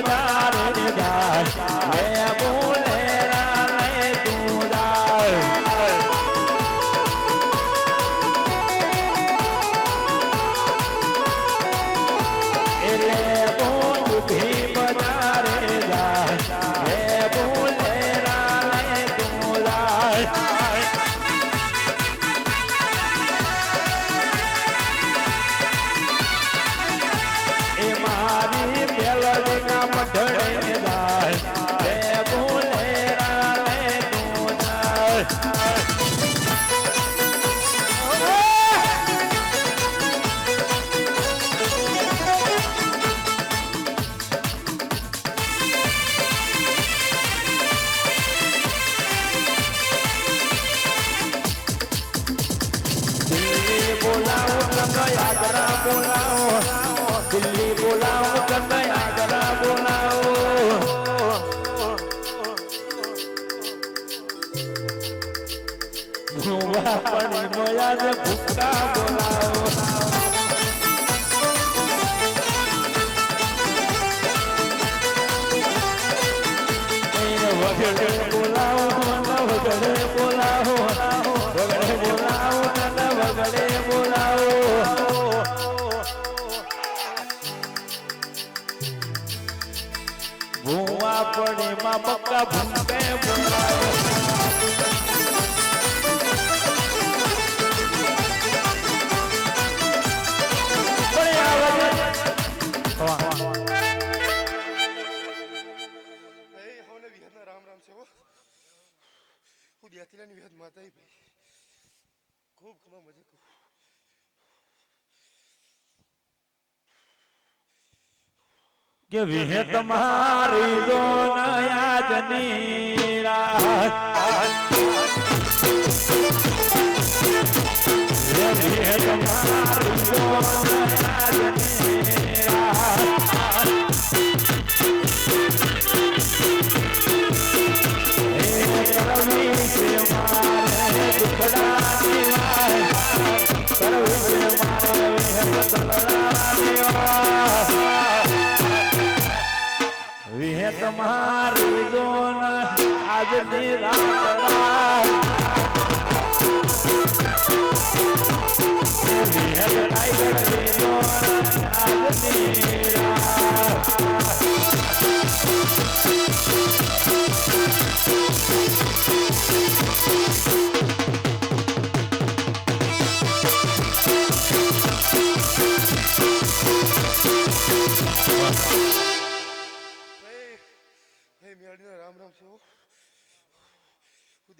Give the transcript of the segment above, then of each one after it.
bye Agra બોલાવો બોલાવો હું દ્યાતીલાની વિહત માતા ભાઈ ખૂબ ખમા મજા કહું કે વિહે તમારી જો નયાજની રાત હે વિહે તમારી જો નયાજની રાત હે કરવી છે મારે દુખડાની વાત કરવી છે મારે વિહે તમારી દોન આજની રાત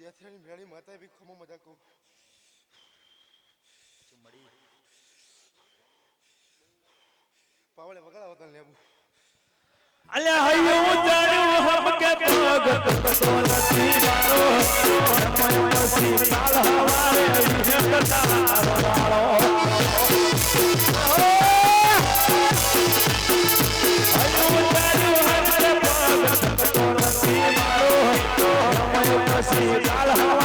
દ્યાતીલાની મેળી માતા બી ખમો મજા કહું. પાવળે વગાડાવો તને લેવું અલ્યા હૈયું જાણ્યું હમ કે પગ તો નથી મારો સમય પછી Royal.